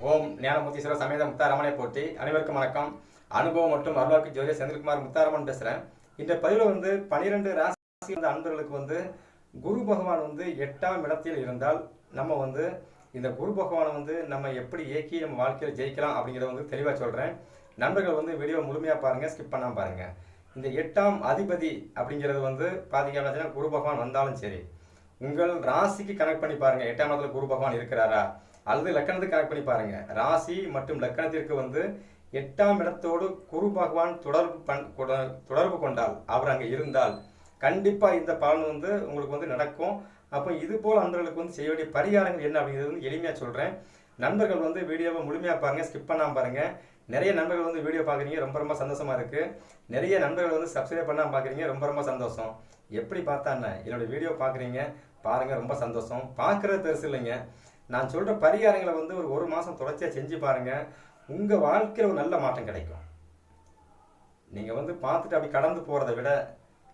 ஓம் ஞானமூர்த்தீஸ்வரர் சமேத முத்தாரமனை போட்டி அனைவருக்கும் வணக்கம். அனுபவம் மற்றும் அருளாக்கு ஜோதி செந்தில்குமார் முத்தாரமன் பேசுகிறேன் இந்த பதிவில் வந்து பனிரெண்டு ராசி இருந்த அன்பர்களுக்கு வந்து குரு பகவான் வந்து எட்டாம் இடத்தில் இருந்தால் நம்ம வந்து இந்த குரு பகவானை வந்து நம்ம எப்படி இயக்கி நம்ம வாழ்க்கையில் ஜெயிக்கலாம் அப்படிங்கிறத வந்து தெளிவாக சொல்கிறேன் நண்பர்கள் வந்து வீடியோ முழுமையாக பாருங்கள் ஸ்கிப் பண்ணாமல் பாருங்கள் இந்த எட்டாம் அதிபதி அப்படிங்கிறது வந்து பார்த்தீங்கன்னா குரு பகவான் வந்தாலும் சரி. உங்கள் ராசிக்கு கனெக்ட் பண்ணி பாருங்கள் எட்டாம் இடத்துல குரு பகவான் இருக்கிறாரா? அல்லது லக்கணத்தை கனெக்ட் பண்ணி பாருங்க. ராசி மற்றும் லக்கணத்திற்கு வந்து எட்டாம் இடத்தோடு குரு பகவான் தொடர்பு பண் கொட- தொடர்பு கொண்டால் அவர் அங்கே இருந்தால் கண்டிப்பாக இந்த பலன் வந்து உங்களுக்கு வந்து நடக்கும். அப்போ இது போல் அன்பர்களுக்கு வந்து செய்ய வேண்டிய பரிகாரங்கள் என்ன அப்படிங்கிறது வந்து எளிமையாக சொல்கிறேன் நண்பர்கள் வந்து வீடியோவை முழுமையாக பாருங்கள் ஸ்கிப் பண்ணாமல் பாருங்கள் நிறைய நண்பர்கள் வந்து வீடியோ பார்க்குறீங்க ரொம்ப ரொம்ப சந்தோஷமாக இருக்குது நிறைய நண்பர்கள் வந்து சப்ஸ்கிரைப் பண்ணாமல் பார்க்குறீங்க ரொம்ப ரொம்ப சந்தோஷம். எப்படி பார்த்தாண்ணே என்னோடய வீடியோ பார்க்குறீங்க பாருங்கள் ரொம்ப சந்தோஷம். பார்க்குறது பெருசு இல்லைங்க. நான் சொல்கிற பரிகாரங்களை வந்து ஒரு ஒரு மாதம் தொடர்ச்சியாக செஞ்சு பாருங்கள் உங்கள் வாழ்க்கையில் ஒரு நல்ல மாற்றம் கிடைக்கும். நீங்கள் வந்து பார்த்துட்டு அப்படி கடந்து போகிறத விட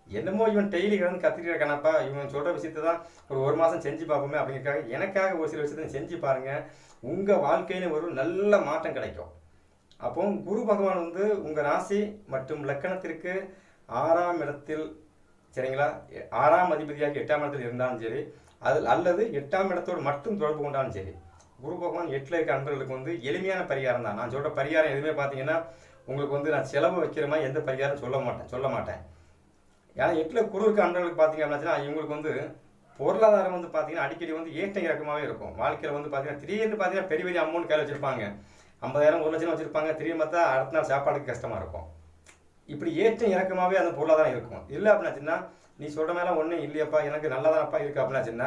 என்னமோ இவன் டெய்லி கடந்து கத்திட்டு இருக்கானப்பா இவன் சொல்கிற விஷயத்தை தான் ஒரு ஒரு மாதம் செஞ்சு பார்ப்போமே அப்படிங்கிறக்காக எனக்காக ஒரு சில விஷயத்தையும் செஞ்சு பாருங்கள் உங்கள் வாழ்க்கையில ஒரு நல்ல மாற்றம் கிடைக்கும். அப்போ குரு பகவான் வந்து உங்கள் ராசி மற்றும் லக்கணத்திற்கு ஆறாம் இடத்தில் சரிங்களா? ஆறாம் அதிபதியாக எட்டாம் இடத்தில் இருந்தாலும் சரி அது அல்லது எட்டாம் இடத்தோடு மட்டும் தொடர்பு கொண்டாலும் சரி குரு பகவான் எட்டில் இருக்க அன்பர்களுக்கு வந்து எளிமையான பரிகாரம் தான். நான் சொல்கிற பரிகாரம் எதுவுமே பார்த்தீங்கன்னா உங்களுக்கு வந்து நான் செலவு வைக்கிற மாதிரி எந்த பரிகாரம் சொல்ல மாட்டேன் சொல்ல மாட்டேன். ஏன்னா எட்டில் குரு இருக்க அன்பர்களுக்கு பார்த்தீங்க அப்படின்னா இவங்களுக்கு வந்து பொருளாதாரம் வந்து பார்த்தீங்கன்னா அடிக்கடி வந்து ஏற்ற இறக்கமாகவே இருக்கும். வாழ்க்கையில் வந்து பார்த்தீங்கன்னா திடீர்னு பார்த்தீங்கன்னா பெரிய பெரிய அமௌண்ட் கையில் வச்சுருப்பாங்க. ஐம்பதாயிரம் ஒரு லட்சம் வச்சுருப்பாங்க. திடீர்னு பார்த்தா அடுத்த நாள் சாப்பாடுக்கு கஷ்டமாக இருக்கும். இப்படி ஏற்றம் இறக்கமாகவே அந்த பொருளாதாரம் இருக்கும். இல்லை அப்படின்னாச்சுன்னா நீ சொல்கிற மேலே ஒன்றும் இல்லையப்பா எனக்கு நல்லதானப்பா இருக்கு சின்ன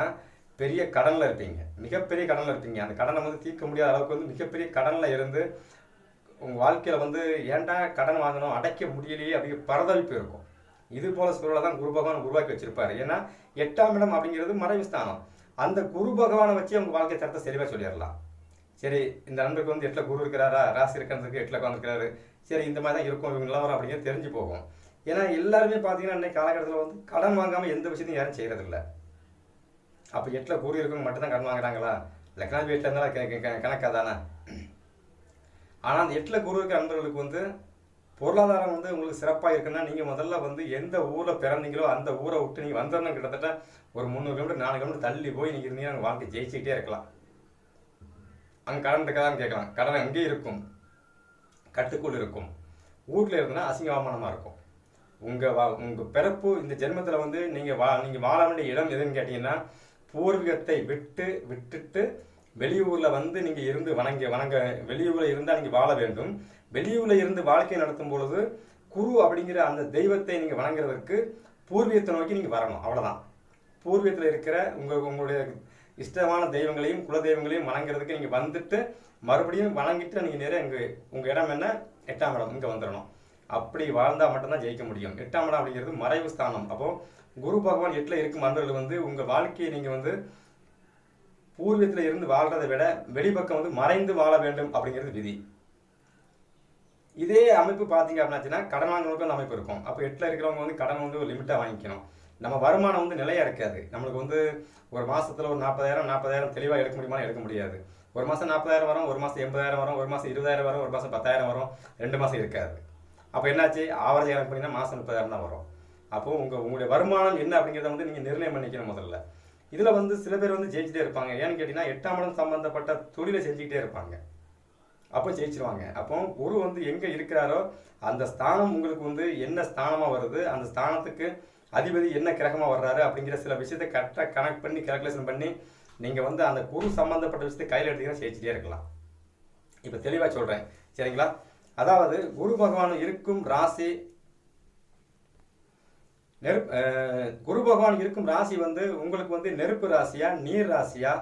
பெரிய கடனில் இருப்பீங்க. மிகப்பெரிய கடனில் இருப்பீங்க. அந்த கடனை வந்து தீர்க்க முடியாத அளவுக்கு வந்து மிகப்பெரிய கடனில் இருந்து உங்கள் வாழ்க்கையில் வந்து ஏன்டா கடன் வாங்கணும் அடைக்க முடியலையே அப்படிங்கிற பரதளிப்பு இருக்கும். இது போல சூழலை தான் குரு பகவான் உருவாக்கி வச்சிருப்பாரு. ஏன்னா எட்டாம் இடம் அப்படிங்கிறது மறைவு ஸ்தானம். அந்த குரு பகவானை வச்சு உங்கள் வாழ்க்கை தரத்தை தெளிவாக சொல்லிடலாம். சரி இந்த நண்பருக்கு வந்து எட்டில் குரு இருக்கிறாரா? ராசி இருக்கிறதுக்கு எட்டில் உட்காந்துருக்கிறாரு சரி இந்த மாதிரி தான் இருக்கும். இவங்க நிலவரம் அப்படிங்கிறது தெரிஞ்சு போகும். ஏன்னா எல்லாருமே பார்த்தீங்கன்னா இன்னைக்கு காலகட்டத்தில் வந்து கடன் வாங்காமல் எந்த விஷயத்தையும் யாரும் செய்கிறதில்ல அப்போ எட்டில் குரு இருக்கவங்க மட்டும் தான் கடன் வாங்குறாங்களா? லக்னாதி வீட்டில் இருந்தாலும் கணக்காக தானே ஆனால் அந்த எட்டில் குரு இருக்க நண்பர்களுக்கு வந்து பொருளாதாரம் வந்து உங்களுக்கு சிறப்பாக இருக்குன்னா நீங்கள் முதல்ல வந்து எந்த ஊரில் பிறந்தீங்களோ அந்த ஊரை விட்டு நீங்கள் வந்துடணும் கிட்டத்தட்ட ஒரு முந்நூறு கிலோமீட்டர் நாலு கிலோமீட்டர் தள்ளி போய் நீங்கள் இருந்தீங்கன்னா உங்கள் வாழ்க்கை ஜெயிச்சுக்கிட்டே இருக்கலாம். அங்கே கடன் இருக்காதான்னு கேட்கலாம். கடன் அங்கேயே இருக்கும். கட்டுக்குள் இருக்கும். வீட்டில் இருந்தால் அசிங்க அவமானமாக இருக்கும். உங்கள் வா உங்கள் பிறப்பு இந்த ஜென்மத்தில் வந்து நீங்கள் வா நீங்கள் வாழ வேண்டிய இடம் எதுன்னு கேட்டிங்கன்னா பூர்வீகத்தை விட்டு விட்டுட்டு வெளியூரில் வந்து நீங்கள் இருந்து வணங்க வணங்க வெளியூரில் இருந்தால் நீங்கள் வாழ வேண்டும். வெளியூரில் இருந்து வாழ்க்கை நடத்தும் பொழுது குரு அப்படிங்கிற அந்த தெய்வத்தை நீங்கள் வணங்குறதற்கு பூர்வீகத்தை நோக்கி நீங்கள் வரணும். அவ்வளோதான் பூர்வீகத்தில் இருக்கிற உங்கள் உங்களுடைய இஷ்டமான தெய்வங்களையும் குல தெய்வங்களையும் வணங்குறதுக்கு நீங்கள் வந்துட்டு மறுபடியும் வணங்கிட்டு நீங்கள் நேரே இங்கே உங்கள் இடம் என்ன? எட்டாம் இடம். இங்கே வந்துடணும் அப்படி வாழ்ந்தால் மட்டும்தான் ஜெயிக்க முடியும். எட்டாம் இடம் அப்படிங்கிறது மறைவு ஸ்தானம். அப்போது குரு பகவான் எட்டில் இருக்கும் மந்திரர்கள் வந்து உங்கள் வாழ்க்கையை நீங்கள் வந்து பூர்வீகத்தில் இருந்து வாழ்றதை விட வெளிப்பக்கம் வந்து மறைந்து வாழ வேண்டும் அப்படிங்கிறது விதி. இதே அமைப்பு பார்த்தீங்க அப்படின்னாச்சுன்னா கடன் வாங்குறதுக்கு அந்த அமைப்பு இருக்கும். அப்போ எட்டில் இருக்கிறவங்க வந்து கடன் வந்து ஒரு லிமிட்டாக வாங்கிக்கணும். நம்ம வருமானம் வந்து நிலையாக இருக்காது. நம்மளுக்கு வந்து ஒரு மாதத்தில் ஒரு நாற்பதாயிரம் நாற்பதாயிரம் தெளிவாக எடுக்க முடியுமா எடுக்க முடியாது. ஒரு மாதம் நாற்பதாயிரம் வரும் ஒரு மாதம் எண்பதாயிரம் வரும் ஒரு மாதம் இருபதாயிரம் வரும் ஒரு மாதம் பத்தாயிரம் வரும் ரெண்டு மாதம் இருக்காது. அப்போ என்னாச்சு? ஆவரேஜ் கணக்கு பண்ணிங்கன்னா மாதம் முப்பதாயிரம் தான் வரும். அப்போது உங்கள் உங்களுடைய வருமானம் என்ன அப்படிங்கிறத வந்து நீங்கள் நிர்ணயம் பண்ணிக்கணும் முதல்ல. இதில் வந்து சில பேர் வந்து ஜெயிச்சுட்டே இருப்பாங்க. ஏன்னு கேட்டிங்கன்னா எட்டாம் இடம் சம்மந்தப்பட்ட தொழிலை செஞ்சுக்கிட்டே இருப்பாங்க. அப்போ ஜெயிச்சிருவாங்க. அப்போ குரு வந்து எங்கே இருக்கிறாரோ அந்த ஸ்தானம் உங்களுக்கு வந்து என்ன ஸ்தானமாக வருது அந்த ஸ்தானத்துக்கு அதிபதி என்ன கிரகமாக வர்றாரு அப்படிங்கிற சில விஷயத்தை கரெக்டாக கனெக்ட் பண்ணி கேல்குலேஷன் பண்ணி நீங்கள் வந்து அந்த குரு சம்மந்தப்பட்ட விஷயத்தை கையில் எடுத்தீங்கன்னா ஜெயிச்சிட்டே இருக்கலாம். இப்போ தெளிவாக சொல்கிறேன் சரிங்களா? அதாவது குரு பகவான் இருக்கும் ராசி நெருப் குரு பகவான் இருக்கும் ராசி வந்து உங்களுக்கு வந்து நெருப்பு ராசியா நீர் ராசியா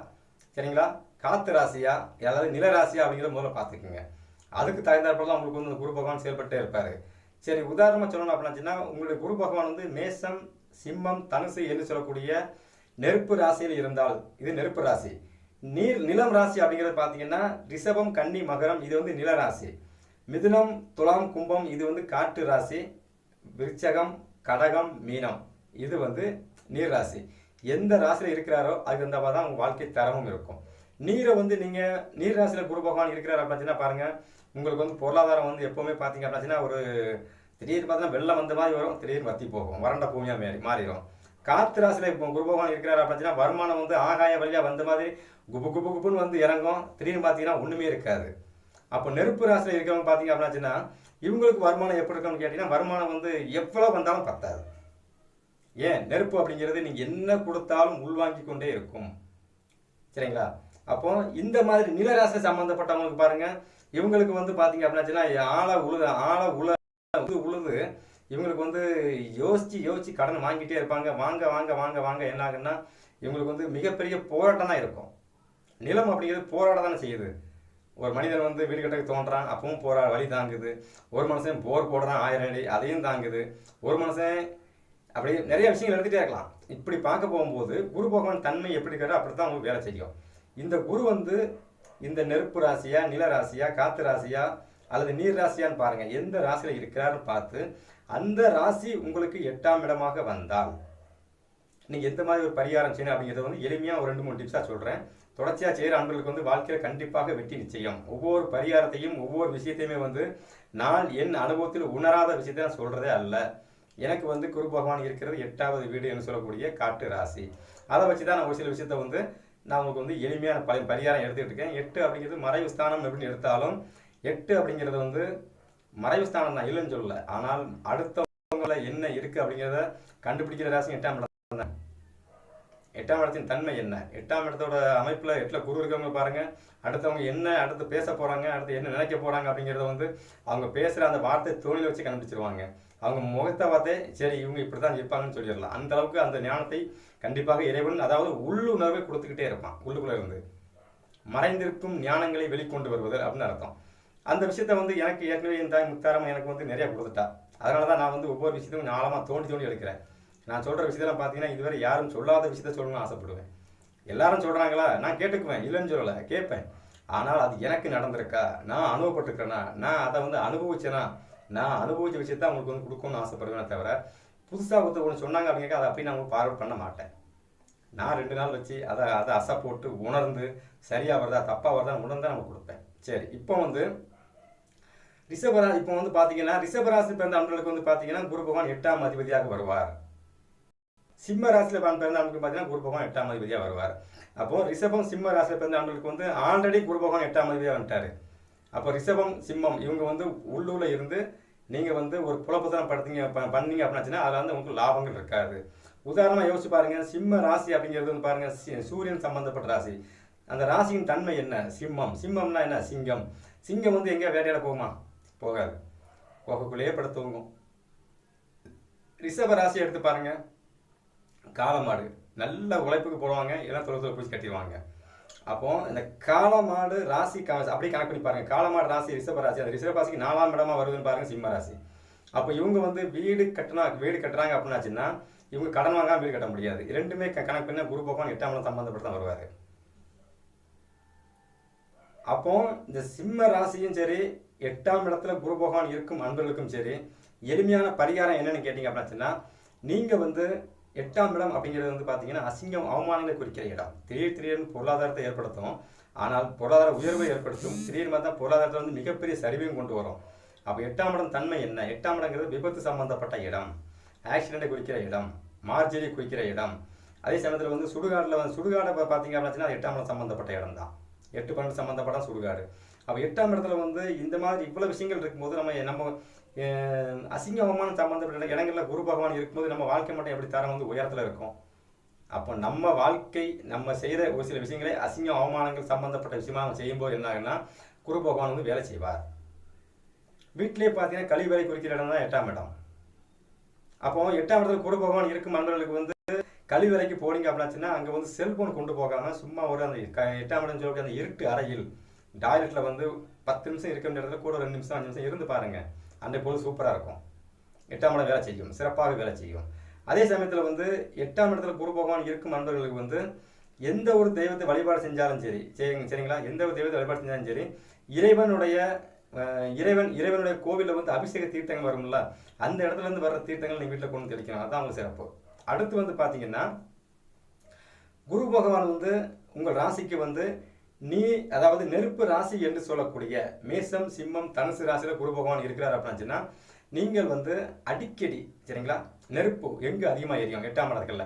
சரிங்களா? காத்து ராசியா அதாவது நில ராசியா அப்படிங்கிறத முதல்ல பார்த்துக்குங்க. அதுக்கு தகுந்தாற்போல தான் உங்களுக்கு வந்து இந்த குரு பகவான் செயல்பட்டே இருப்பார். சரி உதாரணமாக சொல்லணும் அப்படின்னாச்சுன்னா உங்களுடைய குரு பகவான் வந்து மேசம் சிம்மம் தனுசு என்று சொல்லக்கூடிய நெருப்பு ராசியில் இருந்தால் இது நெருப்பு ராசி. நீர் நிலம் ராசி அப்படிங்கிறது பார்த்தீங்கன்னா ரிஷபம் கன்னி மகரம் இது வந்து நில ராசி. மிதுனம் துலாம் கும்பம் இது வந்து காற்று ராசி விருச்சகம் கடகம் மீனம். இது வந்து நீர் ராசி. எந்த ராசியில் இருக்கிறாரோ அதுக்கு தகுந்த மாதிரி தான் உங்கள் வாழ்க்கை தரமும் இருக்கும். நீரை வந்து நீங்கள் நீர் ராசியில் குரு பகவான் இருக்கிறார் அப்படின்னா பாருங்கள் உங்களுக்கு வந்து பொருளாதாரம் வந்து எப்போவுமே பார்த்தீங்க அப்படின்னா ஒரு திடீர்னு பார்த்தீங்கன்னா வெள்ளம் வந்த மாதிரி வரும் திடீர்னு வத்தி போகும் வறண்ட பூமியாக மாறி மாறிடும் காத்து ராசியில் இப்போ குரு பகவான் இருக்கிறார் அப்படின்னா வருமானம் வந்து ஆகாய வழியாக வந்த மாதிரி குபு குபு குபுன்னு வந்து இறங்கும். திடீர்னு பார்த்தீங்கன்னா ஒன்றுமே இருக்காது. அப்போ நெருப்பு ராசியில் இருக்கிறவங்க பார்த்தீங்க அப்படின்னா இவங்களுக்கு வருமானம் எப்படி இருக்கும்னு கேட்டிங்கன்னா வருமானம் வந்து எவ்வளோ வந்தாலும் பத்தாது. ஏன்? நெருப்பு அப்படிங்கிறது நீங்கள் என்ன கொடுத்தாலும் உள்வாங்கி கொண்டே இருக்கும். சரிங்களா? அப்போ இந்த மாதிரி நிலராசி சம்மந்தப்பட்டவங்களுக்கு பாருங்க இவங்களுக்கு வந்து பார்த்தீங்க அப்படின்னாச்சுன்னா ஆளை உழுது ஆளை உழ உழுது உழுது இவங்களுக்கு வந்து யோசித்து யோசித்து கடன் வாங்கிட்டே இருப்பாங்க. வாங்க வாங்க வாங்க வாங்க என்ன ஆகுன்னா இவங்களுக்கு வந்து மிகப்பெரிய போராட்டம் தான் இருக்கும். நிலம் அப்படிங்கிறது போராட்டம் தானே செய்யுது. ஒரு மனிதன் வந்து வீடு கட்டக்கு தோன்றான் அப்பவும் போரா வழி தாங்குது. ஒரு மனுஷன் போர் போடுறான் ஆயிரம் அடி அதையும் தாங்குது. ஒரு மனுஷன் அப்படி நிறைய விஷயங்கள் எடுத்துகிட்டே இருக்கலாம். இப்படி பார்க்க போகும்போது குரு பகவான் தன்மை எப்படி கேட்டால் அப்படி தான் உங்களுக்கு வேலை செய்யும். இந்த குரு வந்து இந்த நெருப்பு ராசியா நில ராசியா காத்து ராசியா அல்லது நீர் ராசியான்னு பாருங்கள் எந்த ராசியில் இருக்கிறாருன்னு பார்த்து அந்த ராசி உங்களுக்கு எட்டாம் இடமாக வந்தால் நீங்கள் எந்த மாதிரி ஒரு பரிகாரம் செய்யணும் அப்படிங்கிறத வந்து எளிமையாக ஒரு ரெண்டு மூணு டிப்ஸாக சொல்கிறேன் தொடர்ச்சியாக செய்கிற ஆண்களுக்கு வந்து வாழ்க்கையில் கண்டிப்பாக வெற்றி நிச்சயம். ஒவ்வொரு பரிகாரத்தையும் ஒவ்வொரு விஷயத்தையுமே வந்து நான் என் அனுபவத்தில் உணராத விஷயத்தை நான் சொல்கிறதே அல்ல. எனக்கு வந்து குரு பகவான் இருக்கிறது எட்டாவது வீடு என்று சொல்லக்கூடிய காட்டு ராசி. அதை வச்சு தான் நான் ஒரு சில விஷயத்த வந்து நான் உங்களுக்கு வந்து எளிமையான பரிகாரம் எடுத்துக்கிட்டு இருக்கேன். எட்டு அப்படிங்கிறது மறைவு ஸ்தானம் எப்படின்னு எடுத்தாலும் எட்டு அப்படிங்கிறது வந்து மறைவு ஸ்தானம் தான் இல்லைன்னு சொல்லலை. ஆனால் அடுத்தவங்கள என்ன இருக்குது அப்படிங்கிறத கண்டுபிடிக்கிற ராசி எட்டாம் எட்டாம் இடத்தின் தன்மை என்ன? எட்டாம் இடத்தோட அமைப்பில் எட்டில் குரு இருக்கவங்க பாருங்கள் அடுத்தவங்க என்ன அடுத்து பேச போகிறாங்க அடுத்து என்ன நினைக்க போகிறாங்க அப்படிங்கிறத வந்து அவங்க பேசுகிற அந்த வார்த்தை தோணியில் வச்சு கண்டுபிடிச்சிருவாங்க. அவங்க முகத்தை பார்த்தே சரி இவங்க இப்படி தான் இருப்பாங்கன்னு சொல்லிடலாம். அந்த அளவுக்கு அந்த ஞானத்தை கண்டிப்பாக இறைவன் அதாவது உள்ளுணர்வை கொடுத்துக்கிட்டே இருப்பான் உள்ளுக்குள்ளே இருந்து. மறைந்திருக்கும் ஞானங்களை வெளிக்கொண்டு வருவது அப்படின்னு அர்த்தம். அந்த விஷயத்த வந்து எனக்கு ஏற்கனவே இந்த தாய் முத்தாரம் எனக்கு வந்து நிறைய கொடுத்துட்டா. அதனால தான் நான் வந்து ஒவ்வொரு விஷயத்தையும் ஆழமாக தோண்டி தோண்டி எடுக்கிறேன். நான் சொல்கிற விஷயத்தெல்லாம் பார்த்தீங்கன்னா இதுவரை யாரும் சொல்லாத விஷயத்த சொல்லணும்னு ஆசைப்படுவேன். எல்லாரும் சொல்கிறாங்களா நான் கேட்டுக்குவேன். இல்லைன்னு சொல்லலை. கேட்பேன். ஆனால் அது எனக்கு நடந்திருக்கா? நான் அனுபவப்பட்டிருக்கேனா? நான் அதை வந்து அனுபவிச்சேனா? நான் அனுபவிச்ச விஷயத்த அவங்களுக்கு வந்து கொடுக்கணும்னு ஆசைப்படுவேனே தவிர புதுசாக ஒருத்தர் ஒன்று சொன்னாங்க அப்படிங்க அதை அப்படி நான் ஃபார்வர்ட் பண்ண மாட்டேன். நான் ரெண்டு நாள் வச்சு அதை அதை அசை போட்டு உணர்ந்து சரியாக வருதா தப்பாக வருதா உணர்ந்து நம்ம கொடுப்பேன். சரி இப்போ வந்து ரிஷபராசி இப்போ வந்து பார்த்தீங்கன்னா ரிஷபராசி பிறந்த அன்பர்களுக்கு வந்து பார்த்தீங்கன்னா குரு பகவான் எட்டாம் அதிபதியாக வருவார். சிம்ம ராசியில் பிறந்த அன்பர்களுக்கு பார்த்தீங்கன்னா குரு பகவான் எட்டாம் அதிபதியாக வருவார். அப்போ ரிஷபம் சிம்ம ராசியில் பிறந்த அன்பர்களுக்கு வந்து ஆல்ரெடி குரு பகவான் எட்டாம் அதிபதியாக வந்துட்டாரு. அப்போ ரிஷபம் சிம்மம் இவங்க வந்து உள்ளூரில் இருந்து நீங்கள் வந்து ஒரு புலப்பத்தனம் படுத்தீங்க பண்ணீங்க அப்படின்னாச்சுன்னா அதில் வந்து உங்களுக்கு லாபங்கள் இருக்காது. உதாரணமாக யோசிச்சு பாருங்கள் சிம்ம ராசி அப்படிங்கிறது வந்து பாருங்கள் சூரியன் சம்பந்தப்பட்ட ராசி. அந்த ராசியின் தன்மை என்ன? சிம்மம். சிம்மம்னா என்ன? சிங்கம். சிங்கம் வந்து எங்கேயா வேட்டையாட போகுமா? போகாது. போகக்குள்ளேயே படுத்து தூங்கும். ரிஷப ராசி எடுத்து பாருங்கள் காலமாடு நல்ல உழைப்புக்கு போடுவாங்க எல்லாம் தொழில் தொழில் பிடிச்சி கட்டிடுவாங்க. அப்போ இந்த காளமாடு ராசி கா அப்படியே கணக்கு பண்ணி பாருங்க. காளமாடு ராசி ரிஷப ராசி. அந்த ரிஷப ராசிக்கு நாலாம் இடமா வருதுன்னு பாருங்க சிம்ம ராசி. அப்போ இவங்க வந்து வீடு கட்டினா வீடு கட்டுறாங்க அப்படின்னாச்சுன்னா இவங்க கடன் வாங்காம வீடு கட்ட முடியாது. இரண்டுமே கணக்கு பண்ண குரு பகவான் எட்டாம் இடம் சம்பந்தப்பட்டு தான் வருவார். அப்போ இந்த சிம்ம ராசியும் சரி எட்டாம் இடத்துல குரு பகவான் இருக்கும் அன்பர்களுக்கும் சரி எளிமையான பரிகாரம் என்னன்னு கேட்டீங்க அப்படின்னாச்சுன்னா நீங்கள் வந்து எட்டாம் இடம் அப்படிங்கிறது வந்து பார்த்தீங்கன்னா அசிங்கம் அவமானங்களை குறிக்கிற இடம். திடீர் திடீர்னு பொருளாதாரத்தை ஏற்படுத்தும். ஆனால் பொருளாதார உயர்வை ஏற்படுத்தும். திடீர்னு பார்த்தா பொருளாதாரத்தில் வந்து மிகப்பெரிய சரிவையும் கொண்டு வரும். அப்போ எட்டாம் இடம் தன்மை என்ன? எட்டாம் இடங்கிறது விபத்து சம்பந்தப்பட்ட இடம். ஆக்சிடென்ட்டை குறிக்கிற இடம். மார்ஜரி குறிக்கிற இடம். அதே சமயத்தில் வந்து சுடுகாட்டில் வந்து சுடுகாடை பார்த்தீங்க அப்படின்னா அது எட்டாம் இடம் சம்மந்தப்பட்ட இடம் தான் எட்டு பன்னெண்டு சம்மந்தப்பட்ட சுடுகாடு. அப்போ எட்டாம் இடத்துல வந்து இந்த மாதிரி இவ்வளோ விஷயங்கள் இருக்கும்போது நம்ம நம்ம அசிங்க அவமானம் சம்மந்தப்பட்ட இடங்களில் குரு பகவான் இருக்கும்போது நம்ம வாழ்க்கை மட்டும் எப்படி தரம் வந்து உயரத்தில் இருக்கும்? அப்போ நம்ம வாழ்க்கை நம்ம செய்கிற ஒரு சில விஷயங்களே அசிங்க அவமானங்கள் சம்பந்தப்பட்ட விஷயமா நம்ம செய்யும்போது என்ன ஆகுன்னா குரு பகவான் வந்து வேலை செய்வார். வீட்டிலேயே பார்த்தீங்கன்னா கழிவறை குறிக்கிற இடம் தான் எட்டாம் இடம். அப்போ எட்டாம் இடத்துல குரு பகவான் இருக்கும் மன்னர்களுக்கு வந்து கழிவறைக்கு போனீங்க அப்படின்னாச்சுன்னா அங்கே வந்து செல்போன் கொண்டு போகாமல் சும்மா ஒரு அந்த க எட்டாம் இடம் சொல்லக்கூடிய அந்த இருட்டு அறையில் டாய்லெட்டில் வந்து பத்து நிமிஷம் இருக்க வேண்டிய இடத்துல கூட ரெண்டு நிமிஷம் அஞ்சு நிமிஷம் இருந்து பாருங்கள் அந்த பொழுது சூப்பராக இருக்கும். எட்டாம் இடம் வேலை செய்யும். சிறப்பாக வேலை செய்யும். அதே சமயத்தில் வந்து எட்டாம் இடத்துல குரு பகவான் இருக்கும் நண்பர்களுக்கு வந்து எந்த ஒரு தெய்வத்தை வழிபாடு செஞ்சாலும் சரி சரிங்க சரிங்களா? எந்த ஒரு தெய்வத்தை வழிபாடு செஞ்சாலும் சரி இறைவனுடைய இறைவன் இறைவனுடைய கோவிலில் வந்து அபிஷேக தீர்த்தங்கள் வரும்ல அந்த இடத்துலேருந்து வர்ற தீர்த்தங்கள் நீங்கள் வீட்டில் கொண்டு வந்து தெளிக்கணும். அதான் உங்களுக்கு சிறப்பு. அடுத்து வந்து பார்த்தீங்கன்னா குரு பகவான் வந்து உங்கள் ராசிக்கு வந்து நீ அதாவது நெருப்பு ராசி என்று சொல்லக்கூடிய மேசம் சிம்மம் தனுசு ராசியில் குரு பகவான் இருக்கிறார் அப்படின்னு நீங்கள் வந்து அடிக்கடி சரிங்களா நெருப்பு எங்கே அதிகமாக எரியும்? எட்டாம் இடத்துல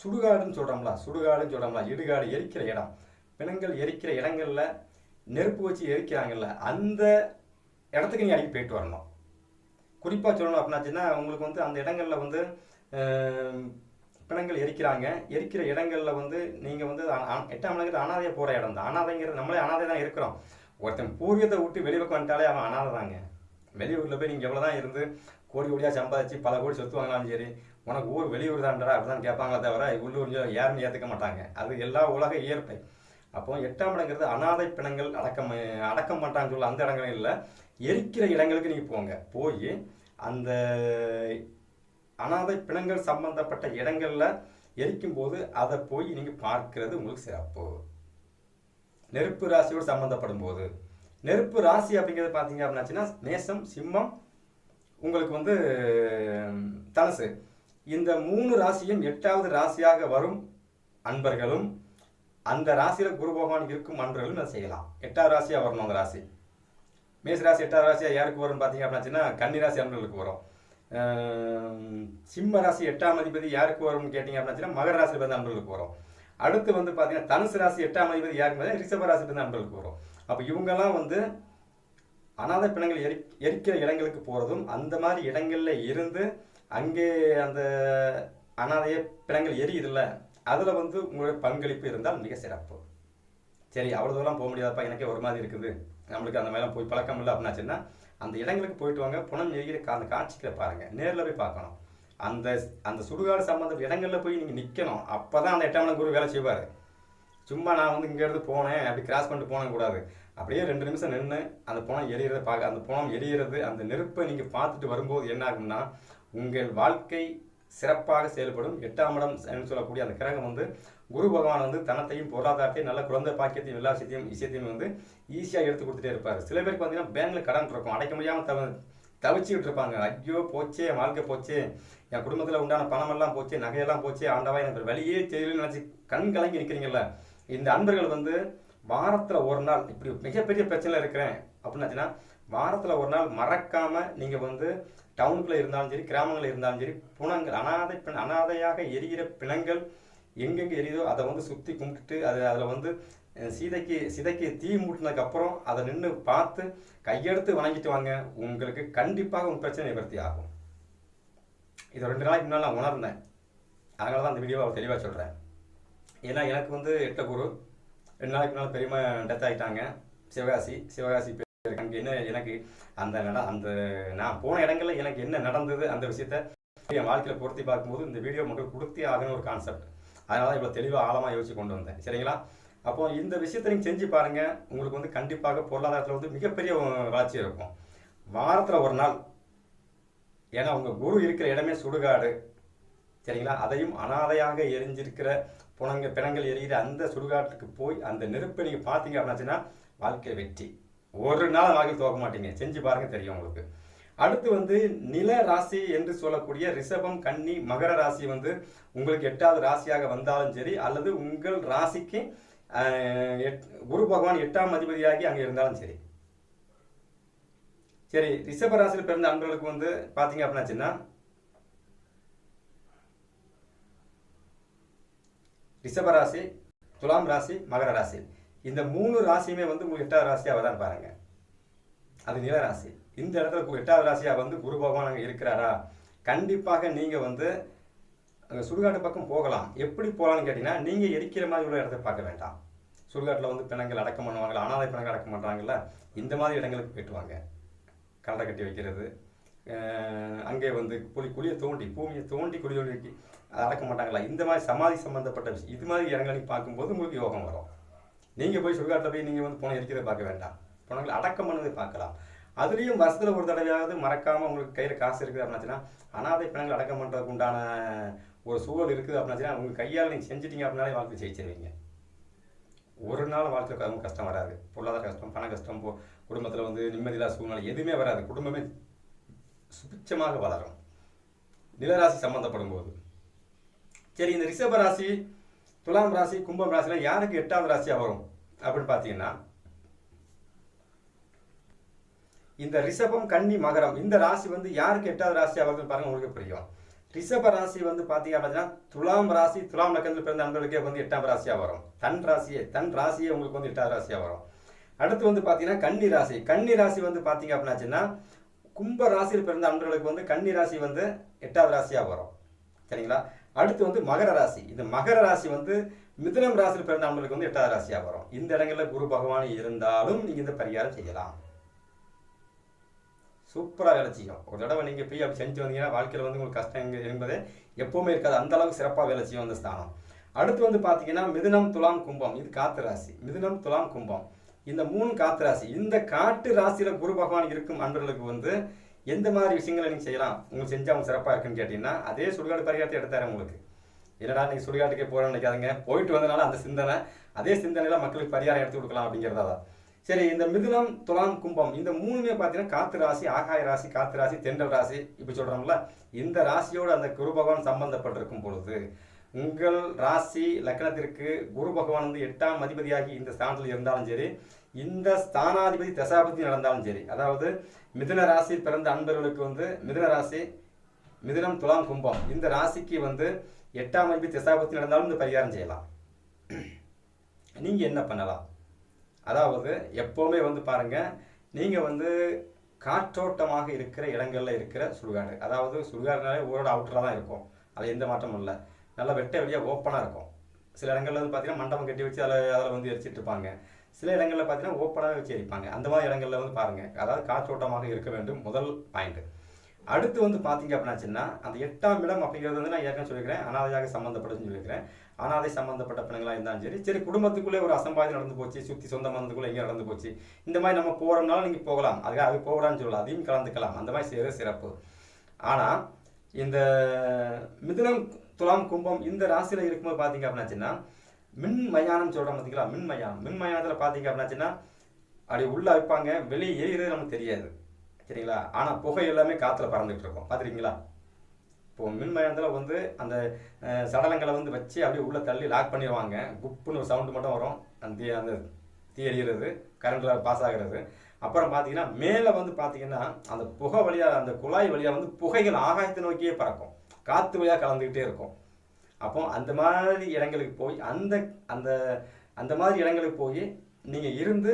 சுடுகாடுன்னு சொல்கிறோம்ல சுடுகாடுன்னு சொல்கிறோம்ல இடுகாடு எரிக்கிற இடம். பிணங்கள் எரிக்கிற இடங்களில் நெருப்பு வச்சு எரிக்கிறாங்கல்ல அந்த இடத்துக்கு நீ அடிக்கடி போயிட்டு வரணும். குறிப்பாக சொல்லணும் அப்படின்னாச்சுன்னா உங்களுக்கு வந்து அந்த இடங்களில் வந்து பிணங்கள் எரிக்கிறாங்க. எரிக்கிற இடங்களில் வந்து நீங்கள் வந்து எட்டாம் இடங்கிறது அனாதையாக போகிற இடம் தான். அனாதைங்கிறது நம்மளே அனாதை தான் இருக்கிறோம். ஒருத்தன் பூர்வீகத்தை விட்டு வெளிப்பக்கம் வந்துட்டாலே அவன் அனாதை தாங்க. வெளியூரில் போய் நீங்கள் எவ்வளோ தான் இருந்து கோடி கோடியாக சம்பாதிச்சு பல கோடி சொத்து வாங்கலாம் சரி உனக்கு ஊர் வெளியூர் தான்டா அப்படிதான் கேட்பாங்களே தவிர உள்ளூர் யாரும் ஏற்றுக்க மாட்டாங்க. அது எல்லா உலக இயற்பை. அப்போ எட்டாம் இடங்கிறது அனாதை பிணங்கள் அடக்கம் அடக்கம் மாட்டான்னு சொல்ல அந்த இடங்களும் இல்லை. எரிக்கிற இடங்களுக்கு நீங்கள் போங்க. போய் அந்த அனாதை பிணங்கள் சம்பந்தப்பட்ட இடங்களில் எரிக்கும் போது அதை போய் நீங்கள் பார்க்கிறது உங்களுக்கு சிறப்பு. நெருப்பு ராசியோடு சம்பந்தப்படும் போது நெருப்பு ராசி அப்படிங்கிறது பார்த்தீங்க அப்படின்னாச்சுன்னா மேசம் சிம்மம் உங்களுக்கு வந்து தனசு. தனுசு இந்த மூணு ராசியும் எட்டாவது ராசியாக வரும் அன்பர்களும் அந்த ராசியில் குரு பகவான் இருக்கும் அன்பர்களும் அதை செய்யலாம். எட்டாவது ராசியாக வரணும் அந்த ராசி. மேச ராசி எட்டாவது ராசியாக யாருக்கு வரும் பார்த்தீங்க அப்படின்னாச்சுன்னா கன்னி ராசி அன்பர்களுக்கு வரும். சிம்ம ராசி எட்டாம் அதிபதி யாருக்கு வரும்னு கேட்டிங்க அப்படின்னா மகர ராசி வந்து அன்பர்களுக்கு வரும். அடுத்து வந்து பார்த்தீங்கன்னா தனுசு ராசி எட்டாம் அதிபதி யாருக்கு பார்த்தா ரிஷப ராசி வந்து அன்பர்களுக்கு வரும். அப்போ இவங்கெல்லாம் வந்து அனாதை பிணங்கள் எரி எரிக்கிற இடங்களுக்கு போகிறதும் அந்த மாதிரி இடங்களில் இருந்து அங்கே அந்த அனாதைய பிணங்கள் எரியுதுல்ல அதில் வந்து உங்களுடைய பங்களிப்பு இருந்தால் மிக சிறப்பு. சரி அவ்வளோ தூரம் போக முடியாதப்பா எனக்கே ஒரு மாதிரி இருக்குது. நம்மளுக்கு அந்த மாதிரிலாம் போய் பழக்கம் இல்லை அப்படின்னாச்சுன்னா அந்த இடங்களுக்கு போயிட்டு வாங்க. புனம் எரிகிற அந்த காட்சிகளை பாருங்க. நேரில் போய் பார்க்கணும். அந்த அந்த சுடுகாடு சம்மந்த இடங்களில் போய் நீங்கள் நிற்கணும் அப்போ தான் அந்த எட்டாம் குரு வேலை செய்வார். சும்மா நான் வந்து இங்கேருந்து போனேன். அப்படி கிராஸ் பண்ணிட்டு போன கூடாது. அப்படியே ரெண்டு நிமிஷம் நின்று அந்த புணம் எரியறதை பார்க்க அந்த புணம் எரியறது அந்த நெருப்பை நீங்கள் பார்த்துட்டு வரும்போது என்ன ஆகும்னா உங்கள் வாழ்க்கை சிறப்பாக செயல்படும் எட்டாம் இடம் என்று சொல்லக்கூடிய அந்த கிரகம் வந்து குரு பகவான் வந்து தனத்தையும் பொருளாதாரத்தையும் நல்ல குழந்தை பாக்கியத்தையும் எல்லா விஷயத்தையும் விஷயத்தையும் வந்து ஈஸியாக எடுத்து கொடுத்துட்டே இருப்பார். சில பேருக்கு பார்த்தீங்கன்னா பேங்கில் கடன் இருக்கும். அடைக்க முடியாமல் தவ தவிச்சுக்கிட்டு இருப்பாங்க. ஐயோ போச்சே வாழ்க்கை போச்சே. என் குடும்பத்தில் உண்டான பணமெல்லாம் போச்சு நகையெல்லாம் போச்சு ஆண்டவா எனக்கு வெளியே வழியே தெரியலன்னு நினச்சி கண் கலங்கி நிற்கிறீங்கல்ல இந்த அன்பர்கள் வந்து வாரத்தில் ஒரு நாள் இப்படி மிகப்பெரிய பிரச்சனையில் இருக்கிறேன் அப்படின்னாச்சுன்னா வாரத்தில் ஒரு நாள் மறக்காமல் நீங்கள் வந்து டவுனுக்குள்ளே இருந்தாலும் சரி கிராமங்களில் இருந்தாலும் சரி புணங்கள் அனாதை பிண அனாதையாக எரிகிற பிணங்கள் எங்கெங்கே எரியுதோ அதை வந்து சுற்றி கும்பிட்டுட்டு அது அதில் வந்து சீதைக்கு சிதைக்கு தீ மூட்டினதுக்கப்புறம் அதை நின்று பார்த்து கையெடுத்து வணங்கிட்டு வாங்க. உங்களுக்கு கண்டிப்பாக உங்கள் பிரச்சனை நிவர்த்தி ஆகும். இது ரெண்டு நாளைக்கு முன்னால் நான் உணர்ந்தேன். அதனால தான் அந்த வீடியோவை தெளிவாக சொல்கிறேன் ஏன்னா எனக்கு வந்து எட்ட குரு ரெண்டு நாளைக்கு முன்னால் பெரியம்மா டெத் ஆகிட்டாங்க சிவகாசி சிவகாசி எனக்கு அங்கே என்ன எனக்கு அந்த நட அந்த நான் போன இடங்கள்ல எனக்கு என்ன நடந்தது அந்த விஷயத்த என் வாழ்க்கையில் பொருத்தி பார்க்கும்போது இந்த வீடியோ மட்டும் கொடுத்தே ஆகணும் ஒரு கான்செப்ட் அதனால தான் இவ்வளோ தெளிவாக ஆழமாக யோசிச்சு கொண்டு வந்தேன். சரிங்களா? அப்போ இந்த விஷயத்த நீங்கள் செஞ்சு பாருங்க. உங்களுக்கு வந்து கண்டிப்பாக பொருளாதாரத்தில் வந்து மிகப்பெரிய வளர்ச்சி இருக்கும். வாரத்தில் ஒரு நாள் ஏன்னா உங்க குரு இருக்கிற இடமே சுடுகாடு. சரிங்களா? அதையும் அனாதையாக எரிஞ்சிருக்கிற புனங்க பிணங்கள் எரிகிற அந்த சுடுகாட்டுக்கு போய் அந்த நெருப்பை நீங்க பார்த்தீங்க அப்படின்னாச்சுன்னா வாழ்க்கை வெற்றி. ஒரு நாள் வாழ்க்கை தோக்க மாட்டீங்க செஞ்சு பாருங்க தெரியும் உங்களுக்கு. அடுத்து வந்து நில ராசி என்று சொல்லக்கூடிய ரிஷபம் கன்னி மகர ராசி வந்து உங்களுக்கு எட்டாவது ராசியாக வந்தாலும் சரி அல்லது உங்கள் ராசிக்கு எட்- குரு பகவான் எட்டாம் அதிபதியாகி அங்கே இருந்தாலும் சரி. சரி ரிஷப ராசியில் பிறந்த அன்பர்களுக்கு வந்து பார்த்தீங்க அப்படின்னாச்சுன்னா ரிஷப ராசி துலாம் ராசி மகர ராசி. இந்த மூணு ராசியுமே வந்து உங்களுக்கு எட்டாவது ராசியாக தான் பாருங்க. அது நிலராசி இந்த இடத்துல கு- எட்டாவது ராசியாக வந்து குரு பகவான் அங்கே இருக்கிறாரா? கண்டிப்பாக நீங்கள் வந்து அங்கே சுடுகாட்டு பக்கம் போகலாம். எப்படி போகலாம்னு கேட்டிங்கன்னா நீங்கள் எரிக்கிற மாதிரி உள்ள இடத்த பார்க்க வேண்டாம். சுடுகாட்டில் வந்து பிணங்கள் அடக்கம் பண்ணுவாங்கல்ல அனாதை பிணங்கள் அடக்கம் பண்ணுறாங்கல்ல இந்த மாதிரி இடங்களுக்கு போயிட்டு வாங்க. கல்லறை கட்டி வைக்கிறது அங்கே வந்து குழி குழியை தோண்டி பூமியை தோண்டி குழி தோண்டி அதை அடக்க மாட்டாங்களா இந்த மாதிரி சமாதி சம்பந்தப்பட்ட விஷயம் இது மாதிரி இடங்களை பார்க்கும்போது உங்களுக்கு யோகம் வரும். நீங்கள் போய் சுடுகாட்டில் போய் நீங்கள் வந்து பணம் எரிக்கிறத பார்க்க வேண்டாம். பணங்களை அடக்கம் பண்ணதை பார்க்கலாம். அதுலேயும் வருஷத்தில் ஒரு தடவையாவது மறக்காமல் உங்களுக்கு கையில் காசு இருக்குது அப்படின்னாச்சுன்னா அனாதை பிணங்கள் அடக்கம் பண்ணுறதுக்கு உண்டான ஒரு சூழல் இருக்குது அப்படின்னாச்சுன்னா உங்கள் கையால் நீங்கள் செஞ்சிட்டீங்க அப்படின்னாலே வாழ்க்கை ஜெயிச்சிருவீங்க. ஒரு நாள் வாழ்க்கையில் ரொம்ப கஷ்டம் வராது. பொருளாதார கஷ்டம் பண கஷ்டம் போ குடும்பத்தில் வந்து நிம்மதியில்லாத சூழ்நிலை எதுவுமே வராது. குடும்பமே சுபிச்சமாக வளரும். நிலராசி சம்மந்தப்படும் போது சரி இந்த ரிஷப ராசி துலாம் ராசி கும்பம் ராசிலாம் யாருக்கு எட்டாவது ராசியாக வரும்? அப்படின்னு பார்த்தீங்கன்னா இந்த ரிஷபம் கன்னி மகரம் இந்த ராசி வந்து யாருக்கு எட்டாவது ராசி வருது பாருங்க உங்களுக்கு புரியும். ரிஷப ராசி வந்து பார்த்தீங்க அப்படின்னா துலாம் ராசி துலாம் நக்கத்தில் பிறந்த அன்பர்களுக்கே வந்து எட்டாம் ராசியாக வரும். தன் ராசியே தன் ராசியே உங்களுக்கு வந்து எட்டாவது ராசியாக வரும். அடுத்து வந்து பார்த்தீங்கன்னா கன்னி ராசி. கன்னி ராசி வந்து பார்த்தீங்க அப்படின்னாச்சுன்னா கும்ப ராசியில் பிறந்த அன்பர்களுக்கு வந்து கன்னி ராசி வந்து எட்டாவது ராசியாக வரும். சரிங்களா? அடுத்து வந்து மகர ராசி. இந்த மகர ராசி வந்து மிதனம் ராசியில் பிறந்த வந்து எட்டாவது ராசியாக வரும். இந்த இடங்களில் குரு பகவான் இருந்தாலும் நீங்கள் இந்த பரிகாரம் செய்யலாம். சூப்பராக வேலை செய்யும். ஒரு தடவை நீங்கள் போய் அப்படி செஞ்சு வந்தீங்கன்னா வாழ்க்கையில் வந்து உங்களுக்கு கஷ்டம் என்பதே என்பது எப்பவுமே இருக்காது. அந்த அளவுக்கு சிறப்பாக வேலை செய்யும் அந்த ஸ்தானம். அடுத்து வந்து பார்த்தீங்கன்னா மிதுனம் துலாம் கும்பம். இது காத்து ராசி. மிதுனம் துலாம் கும்பம். இந்த மூணு காத்து ராசி. இந்த காட்டு ராசியில் குரு பகவான் இருக்கும் அன்பர்களுக்கு வந்து எந்த மாதிரி விஷயங்களை நீங்கள் செய்யலாம்? உங்களுக்கு செஞ்சு அவங்க சிறப்பாக இருக்குன்னு கேட்டிங்கன்னா அதே சுடுகாடு பரிகாரத்தை எடுத்தாரு உங்களுக்கு. என்னடா நீங்கள் சுடுகாட்டுக்கே போகிறோம்னு நினைக்காதுங்க. போயிட்டு வந்தனால அந்த சிந்தனை அதே சிந்தனையில் மக்களுக்கு பரிகாரம் எடுத்து கொடுக்கலாம் அப்படிங்கிறதா தான் சரி இந்த மிதுனம் துலாம் கும்பம் இந்த மூணுமே பார்த்தீங்கன்னா காத்து ராசி ஆகாய ராசி காத்து ராசி தென்றல் ராசி இப்படி சொல்கிறோம்ல இந்த ராசியோடு அந்த குரு பகவான் சம்பந்தப்பட்டிருக்கும் பொழுது உங்கள் ராசி லக்னத்திற்கு குரு பகவான் வந்து எட்டாம் அதிபதியாகி இந்த ஸ்தானத்தில் இருந்தாலும் சரி இந்த ஸ்தானாதிபதி தசாபதி நடந்தாலும் சரி அதாவது மிதுன ராசி பிறந்த அன்பர்களுக்கு வந்து மிதுன ராசி மிதுனம் துலாம் கும்பம் இந்த ராசிக்கு வந்து எட்டாம் அதிபதி தசாபதி நடந்தாலும் இந்த பரிகாரம் செய்யலாம். நீங்கள் என்ன பண்ணலாம்? அதாவது எப்போவுமே வந்து பாருங்கள் நீங்கள் வந்து காற்றோட்டமாக இருக்கிற இடங்களில் இருக்கிற சுடுகாடு. அதாவது சுடுகாடுனாலே ஊரோட அவுட்டராக தான் இருக்கும். அது எந்த மாற்றமும் இல்லை. நல்லா வெட்ட வெளியாக ஓப்பனாக இருக்கும். சில இடங்களில் வந்து பார்த்தீங்கன்னா மண்டபம் கட்டி வச்சு அதில் அதில் வந்து எரிச்சிட்டு இருப்பாங்க. சில இடங்களில் பார்த்தீங்கன்னா ஓப்பனாக வச்சு எரிப்பாங்க. அந்த மாதிரி இடங்களில் வந்து பாருங்கள் அதாவது காற்றோட்டமாக இருக்க வேண்டும் முதல் பாயிண்ட்டு அடுத்து வந்து பார்த்தீங்க அப்படின்னாச்சுன்னா அந்த எட்டாம் இடம் அப்படிங்கிறது வந்து நான் ஏற்கனவே சொல்லியிருக்கிறேன். அனாதையாக சம்மந்தப்பட்டதுன்னு சொல்லியிருக்கிறேன். அனாதை சம்மந்தப்பட்ட பிள்ளைங்களாக இருந்தாலும் சரி சரி குடும்பத்துக்குள்ளே ஒரு அசம்பாவிதம் நடந்து போச்சு சுற்றி சொந்த மந்தத்துக்குள்ளே எங்கேயும் நடந்து போச்சு. இந்த மாதிரி நம்ம போகிறோம்னாலும் நீங்கள் போகலாம். அதுக்காக அது போகலான்னு சொல்லலாம் அதையும் கலந்துக்கலாம். அந்த மாதிரி செய்கிறது சிறப்பு. ஆனால் இந்த மிதுனம் துலாம் கும்பம் இந்த ராசியில் இருக்கும்போது பார்த்தீங்க அப்படின்னாச்சுன்னா மின் மயானம் சொல்கிறோம் பார்த்தீங்களா? மின் மயானம். மின் மயானத்தில் பார்த்தீங்க அப்படின்னாச்சுன்னா அப்படி உள்ளே வைப்பாங்க வெளியே எரியிறது நமக்கு தெரியாது. சரிங்களா? ஆனால் புகை எல்லாமே காற்றுல பறந்துகிட்டு இருக்கும். பார்த்துருக்கீங்களா? இப்போ மின்மயத்தில் வந்து அந்த சடலங்களை வந்து வச்சு அப்படியே உள்ளே தள்ளி லாக் பண்ணிடுவாங்க குப்புன்னு ஒரு சவுண்டு மட்டும் வரும். அந்த தீ அந்த தீ எரியிறது கரண்டில் பாஸ் ஆகிறது. அப்புறம் பார்த்தீங்கன்னா மேலே வந்து பார்த்தீங்கன்னா அந்த புகை வழியாக அந்த குழாய் வழியாக வந்து புகைகள் ஆகாயத்தை நோக்கியே பறக்கும். காற்று வழியாக கலந்துக்கிட்டே இருக்கும். அப்போ அந்த மாதிரி இடங்களுக்கு போய் அந்த அந்த அந்த மாதிரி இடங்களுக்கு போய் நீங்கள் இருந்து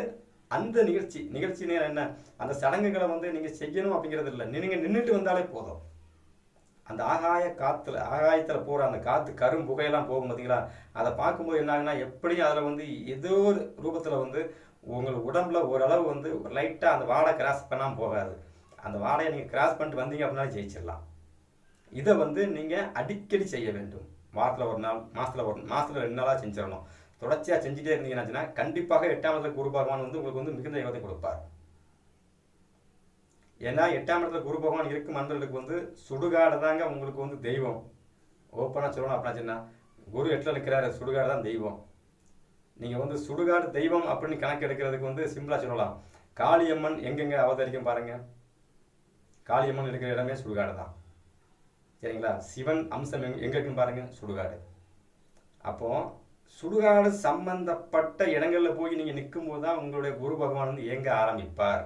அந்த நிகழ்ச்சி நிகழ்ச்சின்னு என்ன? அந்த சடங்குகளை வந்து நீங்கள் செய்யணும் அப்படிங்கிறது இல்லை. நீங்கள் நின்றுட்டு வந்தாலே போதும். அந்த ஆகாய காற்றுல ஆகாயத்தில் போகிற அந்த காற்று கரும் புகையெல்லாம் போகும் பார்த்தீங்களா அதை பார்க்கும்போது என்ன ஆகுனா எப்படியும் அதில் வந்து ஏதோ ஒரு ரூபத்தில் வந்து உங்கள் உடம்புல ஓரளவு வந்து லைட்டாக அந்த வாடை கிராஸ் பண்ணாமல் போகாது. அந்த வாடையை நீங்கள் கிராஸ் பண்ணிட்டு வந்தீங்க அப்படின்னா ஜெயிச்சிடலாம். இதை வந்து நீங்கள் அடிக்கடி செய்ய வேண்டும். வாரத்தில் ஒரு நாள் மாதத்தில் ஒரு மாதத்தில் ரெண்டு நாளாக செஞ்சிடணும். தொடர்ச்சியாக செஞ்சுட்டே இருந்தீங்கன்னா கண்டிப்பாக எட்டாம் இடத்துல குரு பகவான் வந்து உங்களுக்கு வந்து மிகுந்த யோகத்தை கொடுப்பார். ஏன்னா எட்டாம் இடத்துல குரு பகவான் இருக்கும் மன்றலுக்கு வந்து சுடுகாடு தாங்க உங்களுக்கு வந்து தெய்வம். ஓப்பனாக சொல்லணும் அப்படின்னா குரு எட்டில் இருக்கிறாரு சுடுகாடு தான் தெய்வம். நீங்கள் வந்து சுடுகாடு தெய்வம் அப்படின்னு கணக்கு எடுக்கிறதுக்கு வந்து சிம்பிளாக சொல்லலாம். காளியம்மன் எங்கெங்கே அவதரிக்கும் பாருங்கள் காளியம்மன் இருக்கிற இடமே சுடுகாடு தான். சரிங்களா? சிவன் அம்சம் எங் எங்கே இருக்குன்னு பாருங்கள் சுடுகாடு. அப்போ சுடுகாடு சம்பந்தப்பட்ட இடங்கள்ல போய் நீங்க நிற்கும்போது தான் உங்களுடைய குரு பகவான் வந்து இயங்க ஆரம்பிப்பார்.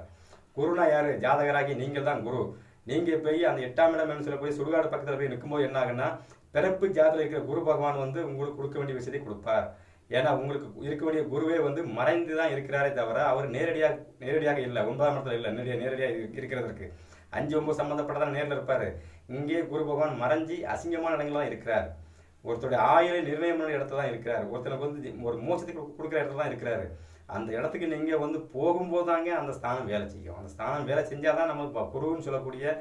குருனா யாரு? ஜாதகராகி நீங்கள் தான் குரு. நீங்க போய் அந்த எட்டாம் இடம் போய் சுடுகாடு பக்கத்துல போய் நிற்கும்போது என்ன ஆகுன்னா பிறப்பு ஜாதத்தில் இருக்கிற குரு பகவான் வந்து உங்களுக்கு கொடுக்க வேண்டிய விஷயத்தை கொடுப்பார். ஏன்னா உங்களுக்கு இருக்க வேண்டிய குருவே வந்து மறைந்து தான் இருக்கிறாரே தவிர அவர் நேரடியாக நேரடியாக இல்லை. ஒன்பதாம் இடத்துல இல்லை. நேரடியாக நேரடியாக இருக்கிறதற்கு. அஞ்சு ஒன்பது சம்மந்தப்பட்டதான் நேரில் இருப்பார். இங்கே குரு பகவான் மறைஞ்சி அசிங்கமான இடங்கள்லாம் இருக்கிறார். ஒருத்தருடைய ஆயுளை நிர்ணயம் பண்ண இடத்துல தான் இருக்கிறார். ஒருத்தனுக்கு வந்து ஒரு மோசத்துக்கு கொடுக்குற இடத்துல தான் இருக்கிறாரு. அந்த இடத்துக்கு நீங்கள் வந்து போகும்போது தாங்க அந்த ஸ்தானம் வேலை செய்யும். அந்த ஸ்தானம் வேலை செஞ்சால் தான் நம்ம இப்போ குருன்னு சொல்லக்கூடிய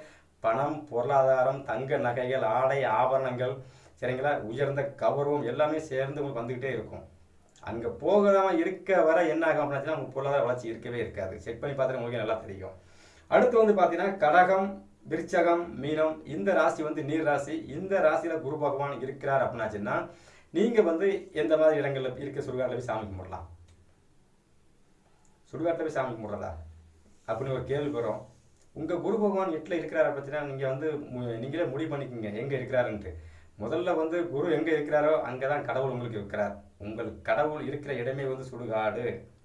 பணம் பொருளாதாரம் தங்க நகைகள் ஆடை ஆபரணங்கள் சரிங்களா? உயர்ந்த கௌரவம் எல்லாமே சேர்ந்து உங்களுக்கு வந்துக்கிட்டே இருக்கும். அங்கே போகிறவன் இருக்க வர என்ன ஆகும் அப்படின்னா உங்களுக்கு பொருளாதார வளர்ச்சி இருக்கவே இருக்காது. செக் பண்ணி பார்த்தா உங்களுக்கு நல்லா தெரியும். அடுத்து வந்து பார்த்தீங்கன்னா கடகம் விருச்சகம் மீனம் இந்த ராசி வந்து நீர் ராசி. இந்த ராசியில் குரு பகவான் இருக்கிறார் அப்படின்னாச்சுன்னா நீங்கள் வந்து எந்த மாதிரி இடங்களில் இருக்க சுடுகாட்டில் போய் சாமி கும்பிடலாம். சுடுகாட்டில் போய் சாமி கும்பிட்றதா? அப்படின்னு ஒரு கேள்வி வரும். உங்கள் குரு பகவான் எட்டில் இருக்கிறார் அப்படின்னா நீங்கள் வந்து மு- நீங்களே முடிவு பண்ணிக்கோங்க எங்கே இருக்கிறாருன்ட்டு. முதல்ல வந்து குரு எங்கே இருக்கிறாரோ அங்கே தான் கடவுள் உங்களுக்கு இருக்கிறார். உங்கள் கடவுள் இருக்கிற இடமே வந்து சுடுகாடு.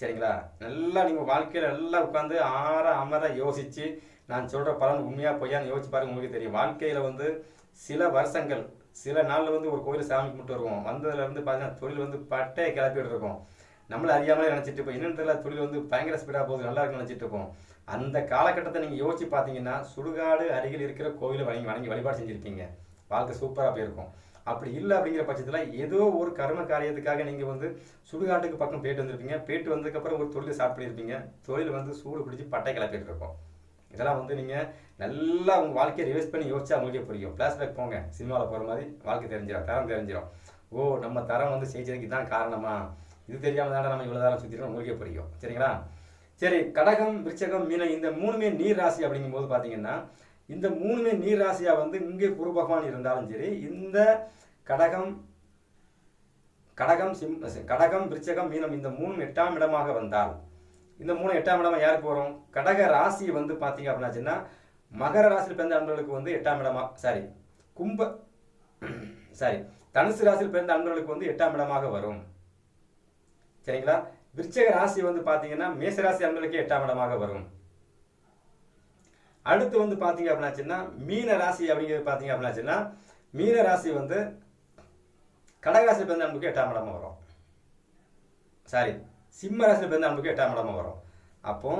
சரிங்களா? நல்லா நீங்கள் வாழ்க்கையில் நல்லா உட்காந்து ஆற அமர யோசித்து நான் சொல்கிற பலன் உண்மையாக பொய்யான்னு யோசிச்சு பாருங்க உங்களுக்கு தெரியும். வாழ்க்கையில் வந்து சில வருஷங்கள் சில நாளில் வந்து ஒரு கோயில் சாமி கும்பிட்டு வருவோம். வந்ததுலேருந்து பார்த்தீங்கன்னா தொழில் வந்து பட்டையை கிளப்பிட்டு இருக்கோம். நம்மள அறியாமலே நினச்சிட்டு இருப்போம். என்னென்னு தெரியல தொழில் வந்து பயங்கர ஸ்பீடாக போகுது நல்லா இருக்குன்னு நினச்சிட்டு இருப்போம். அந்த காலகட்டத்தை நீங்கள் யோசிச்சு பார்த்தீங்கன்னா சுடுகாடு அருகில் இருக்கிற கோயிலை வணங்கி வணங்கி வழிபாடு செஞ்சுருப்பீங்க. வாழ்க்கை சூப்பராக போயிருக்கும். அப்படி இல்லை அப்படிங்கிற பட்சத்தில் ஏதோ ஒரு கர்ம காரியத்துக்காக நீங்கள் வந்து சுடுகாட்டுக்கு பக்கம் போயிட்டு வந்திருப்பீங்க. போயிட்டு வந்ததுக்கப்புறம் ஒரு தொழில் ஸ்டார்ட் பண்ணியிருப்பீங்க தொழில் வந்து சூடு பிடிச்சி பட்டை கிளப்பிட்டு இருக்கும். இதெல்லாம் வந்து நீங்கள் நல்லா உங்கள் வாழ்க்கையை ரிவைஸ் பண்ணி யோசிச்சா உங்களுக்கே புரியும். ஃப்ளாஷ்பேக் போங்க. சினிமாவில் போகிற மாதிரி வாழ்க்கை தெரிஞ்சிடும் தரம் தெரிஞ்சிடும் ஓ நம்ம தரம் வந்து செஞ்சதுக்கு தான் காரணமா? இது தெரியாமல் தானே நம்ம இவ்வளோ தரம் சுற்றிடும் உங்களுக்கே புரியும். சரிங்களா? சரி கடகம் விருச்சகம் மீனம் இந்த மூணுமே நீர் ராசி அப்படிங்கும்போது பார்த்தீங்கன்னா இந்த மூணுமே நீர் ராசியாக வந்து இங்கே குரு பகவான் இருந்தாலும் சரி இந்த கடகம் கடகம் சிம் கடகம் விருச்சகம் மீனம் இந்த மூணும் எட்டாம் இடமாக வந்தால் இந்த மூணு எட்டாம் இடமா யாருக்கு வரும்? கடக ராசி வந்து பார்த்தீங்க அப்படின்னாச்சுன்னா மகர ராசியில் பிறந்த அன்பர்களுக்கு வந்து எட்டாம் இடமா சாரி கும்ப சாரி தனுசு ராசியில் பிறந்த அன்பர்களுக்கு வந்து எட்டாம் இடமாக வரும். சரிங்களா? விருச்சக ராசி வந்து பார்த்தீங்கன்னா மேசராசி அன்பர்களுக்கு எட்டாம் இடமாக வரும். அடுத்து வந்து பார்த்தீங்க அப்படின்னாச்சுன்னா மீன ராசி அப்படிங்கிறது பார்த்தீங்க அப்படின்னாச்சுன்னா மீன ராசி வந்து கடகராசி பிறந்த அன்புக்கு எட்டாம் இடமா வரும். சாரி சிம்ம ராசியில் பிறந்த அன்புக்கு எட்டாம் இடமா வரும். அப்போ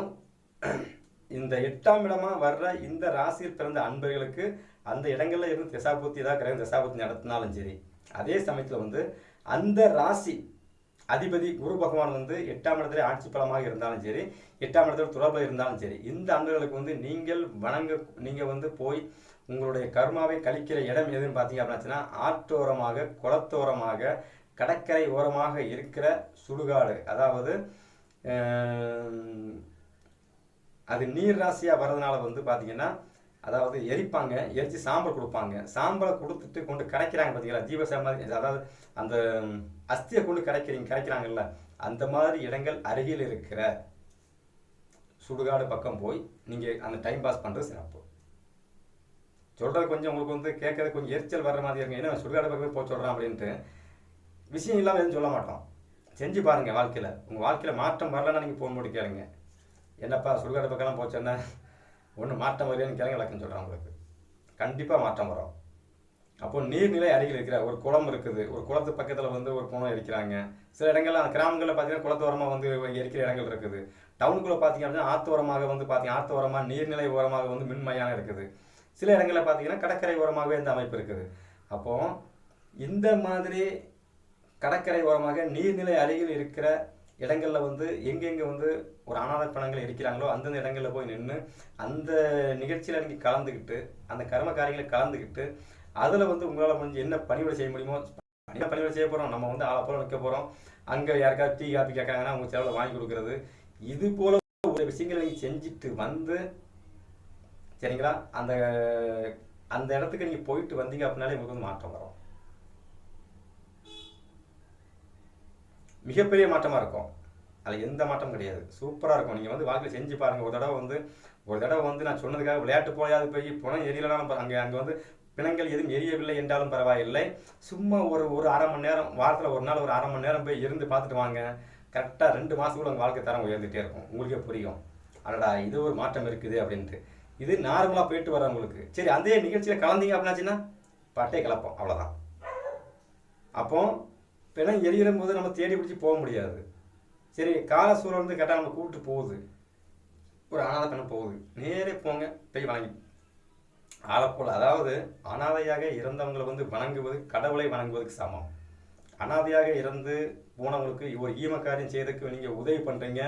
இந்த எட்டாம் இடமா வர்ற இந்த ராசியில் பிறந்த அன்பர்களுக்கு அந்த இடங்கள்ல இருந்து திசாபூர்த்தி ஏதாவது கிரகம் திசாபூர்த்தி நடத்தினாலும் சரி அதே சமயத்தில் வந்து அந்த ராசி அதிபதி குரு பகவான் வந்து எட்டாம் இடத்துல ஆட்சி பலமாக இருந்தாலும் சரி எட்டாம் இடத்துல தொடர்பில் இருந்தாலும் சரி இந்த அன்பர்களுக்கு வந்து நீங்கள் வணங்க நீங்கள் வந்து போய் உங்களுடைய கர்மாவை கழிக்கிற இடம் எதுன்னு பார்த்தீங்க அப்படின்னாச்சுன்னா ஆற்றோரமாக குளத்தோரமாக கடற்கரை ஓரமாக இருக்கிற சுடுகாடு அதாவது அது நீர் ராசியாக வர்றதுனால வந்து பார்த்தீங்கன்னா அதாவது எரிப்பாங்க எரித்து சாம்பல் கொடுப்பாங்க. சாம்பலை கொடுத்துட்டு கொண்டு கரைக்கிறாங்க பார்த்தீங்களா? ஜீவசமாதி அதாவது அந்த அஸ்தியை கொண்டு கரைக்கிறீங்க கரைக்கிறாங்கல்ல அந்த மாதிரி இடங்கள் அருகில் இருக்கிற சுடுகாடு பக்கம் போய் நீங்கள் அந்த டைம் பாஸ் பண்ணுறது சிறப்பு. சொல்கிறது கொஞ்சம் உங்களுக்கு வந்து கேட்கறது கொஞ்சம் எரிச்சல் வர்ற மாதிரி இருங்க ஏன்னா சுடுகாடு பக்கமே போய் சொல்கிறான் அப்படின்ட்டு விஷயம் இல்லாமல் எதுவும் சொல்ல மாட்டோம். செஞ்சு பாருங்கள் வாழ்க்கையில். உங்கள் வாழ்க்கையில் மாற்றம் வரலன்னா நீங்கள் ஃபோன் போட்டு கேளுங்க. என்னப்பா சுடுகாடு பக்கம்லாம் போச்சோன்னா ஒன்று மாற்றம் வருதுன்னு கேளுங்க விளக்கம் சொல்கிறேன் உங்களுக்கு. கண்டிப்பாக மாற்றம் வரும். அப்போ நீர்நிலை அருகில் இருக்கிற ஒரு குளம் இருக்குது. ஒரு குளத்து பக்கத்தில் வந்து ஒரு குளம் இருக்கிறாங்க. சில இடங்கள்ல கிராமங்களில் பார்த்தீங்கன்னா குளத்தோரமாக வந்து இருக்கிற இடங்கள் இருக்குது. டவுனுக்குள்ளே பார்த்தீங்க அப்படின்னா ஆத்தோரமாக வந்து பார்த்தீங்கன்னா ஆத்தோரமாக நீர்நிலை ஓரமாக வந்து மின்மயான இருக்குது. சில இடங்களில் பார்த்தீங்கன்னா கடற்கரை ஓரமாகவே இந்த அமைப்பு இருக்குது. அப்போ இந்த மாதிரி கடற்கரை ஓரமாக நீர்நிலை அருகில் இருக்கிற இடங்களில் வந்து எங்கெங்கே வந்து ஒரு அனாதை பணங்கள் இருக்கிறாங்களோ அந்தந்த இடங்களில் போய் நின்று அந்த நிகழ்ச்சியில் நீங்கள் கலந்துக்கிட்டு அந்த கர்ம காரியங்களை கலந்துக்கிட்டு அதில் வந்து உங்களால் முடிஞ்சு என்ன பணிவிடை செய்ய முடியுமோ என்ன பணிவிடை செய்ய போகிறோம் நம்ம வந்து ஆளை போல நிற்க போகிறோம் அங்கே யாருக்காவது டீ காப்பி கேட்குறாங்கன்னா அவங்க செலவில் வாங்கி கொடுக்குறது. இது போல ஒரு விஷயங்களை நீங்கள் செஞ்சுட்டு வந்து சரிங்களா? அந்த அந்த இடத்துக்கு நீங்கள் போயிட்டு வந்தீங்க அப்படின்னாலே உங்களுக்கு வந்து மாற்றம் வரும். மிகப்பெரிய மாற்றமாக இருக்கும். அதில் எந்த மாற்றம் கிடையாது. சூப்பராக இருக்கும். நீங்கள் வந்து வாழ்க்கையில் செஞ்சு பாருங்கள் ஒரு தடவை வந்து ஒரு தடவை வந்து நான் சொன்னதுக்காக விளையாட்டு போயாது போய் போனால் எரியலனாலும் அங்கே அங்கே வந்து பிணங்கள் எதுவும் எரியவில்லை என்றாலும் பரவாயில்லை. சும்மா ஒரு ஒரு அரை மணி நேரம் வாரத்தில் ஒரு நாள் ஒரு அரை மணி நேரம் போய் இருந்து பார்த்துட்டு வாங்க. கரெக்டாக ரெண்டு மாதத்துக்குள்ள உங்கள் வாழ்க்கை தரம் உயர்ந்துகிட்டே இருக்கும். உங்களுக்கே புரியும். அடடா இது ஒரு மாற்றம் இருக்குது அப்படின்ட்டு. இது நார்மலாக போயிட்டு வரவங்களுக்கு சரி அதே நிகழ்ச்சியில் கலந்தீங்க அப்படின்னாச்சுன்னா பட்டையை கலப்போம். அவ்வளோதான் அப்போ பிணம் எரியிற போது நம்ம தேடி பிடிச்சி போக முடியாது. சரி கால சூழல் வந்து கேட்டால் நம்ம கூப்பிட்டு போகுது. ஒரு அனாதை பிணம் போகுது. நேரே போங்க போய் வணங்கி ஆளப்போல் அதாவது அனாதையாக இறந்தவங்களை வந்து வணங்குவது கடவுளை வணங்குவதுக்கு சமம். அனாதையாக இறந்து போனவங்களுக்கு ஒரு ஈமக்காரியம் செய்யறதுக்கு நீங்கள் உதவி பண்ணுறீங்க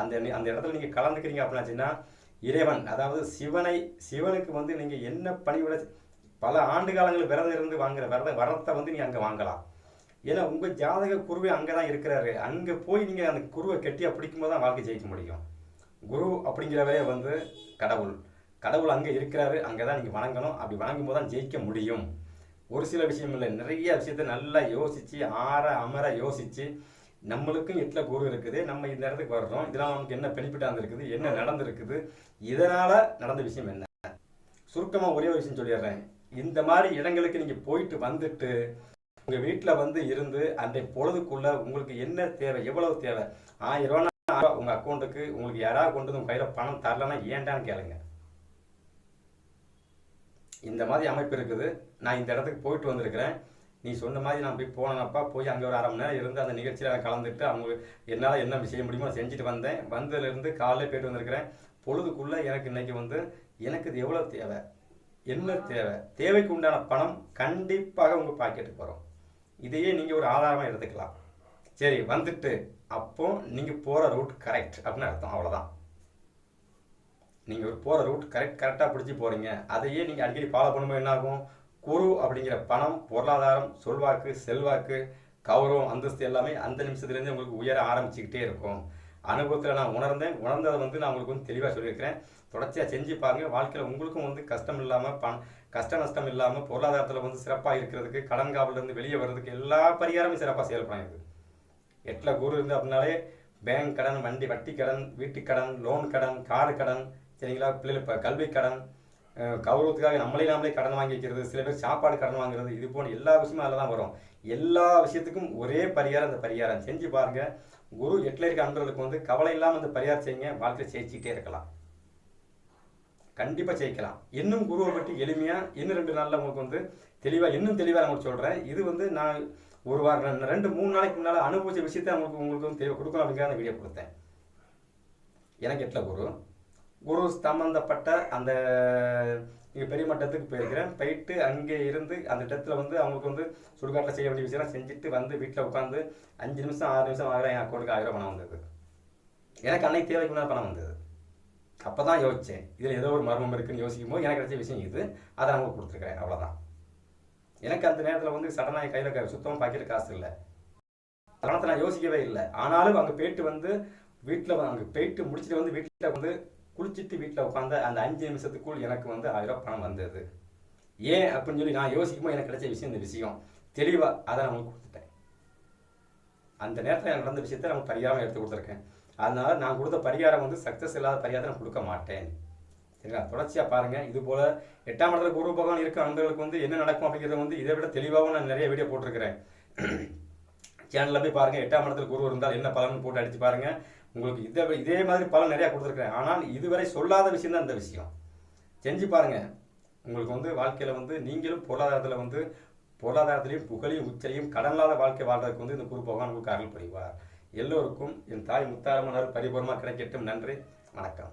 அந்த அந்த இடத்துல நீங்கள் கலந்துக்கிறீங்க அப்படின்னாச்சுன்னா இறைவன் அதாவது சிவனை சிவனுக்கு வந்து நீங்கள் என்ன பணிவிட பல ஆண்டு காலங்கள் விரதம் இருந்து வாங்குற விரத வரத்தை வந்து நீங்கள் அங்கே வாங்கலாம். ஏன்னா உங்கள் ஜாதக குருவே அங்கே தான் இருக்கிறாரு. அங்கே போய் நீங்கள் அந்த குருவை கெட்டியாக பிடிக்கும் போது தான் வாழ்க்கை ஜெயிக்க முடியும். குரு அப்படிங்கிறவரே வந்து கடவுள். கடவுள் அங்கே இருக்கிறாரு அங்கே தான் நீங்கள் வணங்கணும். அப்படி வணங்கும் போது தான் ஜெயிக்க முடியும். ஒரு சில விஷயம் இல்லை நிறைய விஷயத்த நல்லா யோசித்து ஆற அமர யோசித்து நம்மளுக்கும் எட்டில் குரு இருக்குது. நம்ம இந்த இடத்துக்கு வர்றோம். இதெல்லாம் நமக்கு என்ன பெனிஃபிட்டாக இருந்திருக்குது? என்ன நடந்திருக்குது? இதனால் நடந்த விஷயம் என்ன? சுருக்கமாக ஒரே ஒரு விஷயம் சொல்லிடுறேன். இந்த மாதிரி இடங்களுக்கு நீங்கள் போயிட்டு வந்துட்டு உங்கள் வீட்டில் வந்து இருந்து அன்றைய பொழுதுக்குள்ளே உங்களுக்கு என்ன தேவை? எவ்வளவு தேவை? ஆயிரம் ரூபா உங்கள் அக்கௌண்ட்டுக்கு உங்களுக்கு யாராவது கொண்டு வந்து உங்கள் கையில் பணம் தரலன்னா ஏன்டான்னு கேளுங்க. இந்த மாதிரி அமைப்பு இருக்குது. நான் இந்த இடத்துக்கு போயிட்டு வந்திருக்கிறேன். நீ சொன்ன மாதிரி நான் போய் போனேனப்பா போய் அங்கே ஒரு அரை மணி நேரம் இருந்து அந்த நிகழ்ச்சியில் நான் கலந்துட்டு அவங்க என்னால் என்ன செய்ய முடியுமோ செஞ்சுட்டு வந்தேன். வந்ததுலேருந்து காலையில் போயிட்டு வந்திருக்கிறேன். பொழுதுக்குள்ளே எனக்கு இன்னைக்கு வந்து எனக்கு இது எவ்வளோ தேவை? என்ன தேவை? தேவைக்கு உண்டான பணம் கண்டிப்பாக உங்கள் பாக்கெட்டுக்கு வரும். இதையே நீங்கள் ஒரு ஆதாரமாக எடுத்துக்கலாம். சரி வந்துட்டு. அப்போ நீங்கள் போகிற ரூட் கரெக்ட் அப்படின்னு அர்த்தம். அவ்வளோதான் நீங்கள் ஒரு போகிற ரூட் கரெக்ட் கரெக்டாக பிடிச்சி போகிறீங்க அதையே நீங்கள் அடிக்கடி ஃபாலோ பண்ணும்போது என்ன ஆகும் குரு அப்படிங்கிற பணம் பொருளாதாரம் சொல்வாக்கு செல்வாக்கு கௌரவம் அந்தஸ்து எல்லாமே அந்த நிமிஷத்துலேருந்து உங்களுக்கு உயர ஆரம்பிச்சுக்கிட்டே இருக்கும். அனுபவத்தில் நான் உணர்ந்தேன். உணர்ந்ததை வந்து நான் உங்களுக்கு வந்து தெளிவாக சொல்லியிருக்கிறேன். தொடர்ச்சியாக செஞ்சு பாருங்க. வாழ்க்கையில் உங்களுக்கும் வந்து கஷ்டம் இல்லாமல் பண் கஷ்ட நஷ்டம் இல்லாமல் பொருளாதாரத்தில் வந்து சிறப்பாக இருக்கிறதுக்கு கடன் காவலேருந்து வெளியே வர்றதுக்கு எல்லா பரிகாரமும் சிறப்பாக செயல்படும் இது. எட்டில் குரு இருந்து அப்படின்னாலே பேங்க் கடன் வண்டி வட்டி கடன் வீட்டு கடன் லோன் கடன் கார் கடன் சரிங்களா? பிள்ளைகள் இப்போ கல்வி கடன் கௌரவத்துக்காக நம்மளே நாமளே கடன் வாங்கி வைக்கிறது சில பேர் சாப்பாடு கடன் வாங்குறது இது போன்ற எல்லா விஷயமும் அதில் தான் வரும். எல்லா விஷயத்துக்கும் ஒரே பரிகாரம் அந்த பரிகாரம். செஞ்சு பாருங்க. குரு எட்டில் இருக்க அன்பர்களுக்கு வந்து கவலை இல்லாமல் அந்த பரிகாரம் செய்யுங்க. வாழ்க்கையில் ஜெயிச்சிக்கிட்டே இருக்கலாம். கண்டிப்பாக ஜெயிக்கலாம். இன்னும் குருவை பற்றி எளிமையாக இன்னும் ரெண்டு நாளில் உங்களுக்கு வந்து தெளிவாக இன்னும் தெளிவாக உங்களுக்கு சொல்கிறேன் இது வந்து நான் ஒரு வாரம் ரெண்டு- ரெண்டு மூணு நாளைக்கு முன்னால் அனுபவிச்ச விஷயத்தை உங்களுக்கு உங்களுக்கு வந்து தெளிவாக கொடுக்கணும் அப்படிங்கிற அந்த வீடியோ கொடுத்தேன். எனக்கு எட்டில் குரு. குரு சம்பந்தப்பட்ட அந்த இங்கே பெரிய மட்டத்துக்கு போயிருக்கிறேன். போயிட்டு அங்கே இருந்து அந்த இடத்துல வந்து அவங்களுக்கு வந்து சுடுகாட்டில் செய்ய வேண்டிய விஷயம் செஞ்சுட்டு வந்து வீட்டில் உட்காந்து அஞ்சு நிமிஷம் ஆறு நிமிஷம் ஆகிற என் அக்கௌண்ட்டுக்கு ஆயிரம் பணம் வந்தது. எனக்கு அன்னைக்கு தேவைக்கு பணம் வந்தது. அப்போ தான் யோசித்தேன் இதில் ஏதோ ஒரு மர்மம் இருக்குன்னு யோசிக்கும் போது எனக்கு கிடைச்ச விஷயம் இது. அதை நான் உங்களுக்கு அவ்வளோதான் எனக்கு அந்த நேரத்தில் வந்து சடனாக என் கையில் சுத்தமாக பாக்கெட் காசு இல்லை. பணத்தை நான் யோசிக்கவே இல்லை. ஆனாலும் அங்கே போயிட்டு வந்து வீட்டில் அங்கே போயிட்டு முடிச்சுட்டு வந்து வீட்டில் வந்து குளிச்சுட்டு வீட்டில் உட்காந்த அந்த அஞ்சு நிமிஷத்துக்குள் எனக்கு வந்து ஆயிரம் பணம் வந்தது. ஏன் அப்படின்னு சொல்லி நான் யோசிக்கும்போது எனக்கு கிடைச்ச விஷயம் இந்த விஷயம். தெளிவாக அதை நான் உங்களுக்கு கொடுத்துட்டேன். அந்த நேரத்தில் எனக்கு நடந்த விஷயத்தை நான் பரிகாரம் எடுத்து கொடுத்துருக்கேன். அதனால நான் கொடுத்த பரிகாரம் வந்து சக்ஸஸ் இல்லாத பரிகாரத்தை நான் கொடுக்க மாட்டேன். சரிங்களா? தொடர்ச்சியாக பாருங்கள் இது போல் எட்டாம் இடத்துல குரு பகவான் இருக்க அன்பர்களுக்கு வந்து என்ன நடக்கும் அப்படிங்கிறத வந்து இதை விட தெளிவாகவும் நான் நிறைய வீடியோ போட்டிருக்கிறேன். சேனலில் போய் பாருங்கள் எட்டாம் இடத்துல குரு இருந்தால் என்ன பலன் போட்டு அடித்து பாருங்கள் உங்களுக்கு இதை இதே மாதிரி பலன் நிறையா கொடுத்துருக்குறேன். ஆனால் இதுவரை சொல்லாத விஷயம் தான் இந்த விஷயம். செஞ்சு பாருங்கள் உங்களுக்கு வந்து வாழ்க்கையில் வந்து நீங்களும் பொருளாதாரத்தில் வந்து பொருளாதாரத்திலையும் புகழையும் உச்சலையும் கடனில்லாத வாழ்க்கை வாழ்றதுக்கு வந்து இந்த குரு பகவான் உங்களுக்கு அருள் புரிவார். எல்லோருக்கும் என் தாய் முத்தாரமனார் பரிபூர்ணமாக கிடைக்கட்டும். நன்றி. வணக்கம்.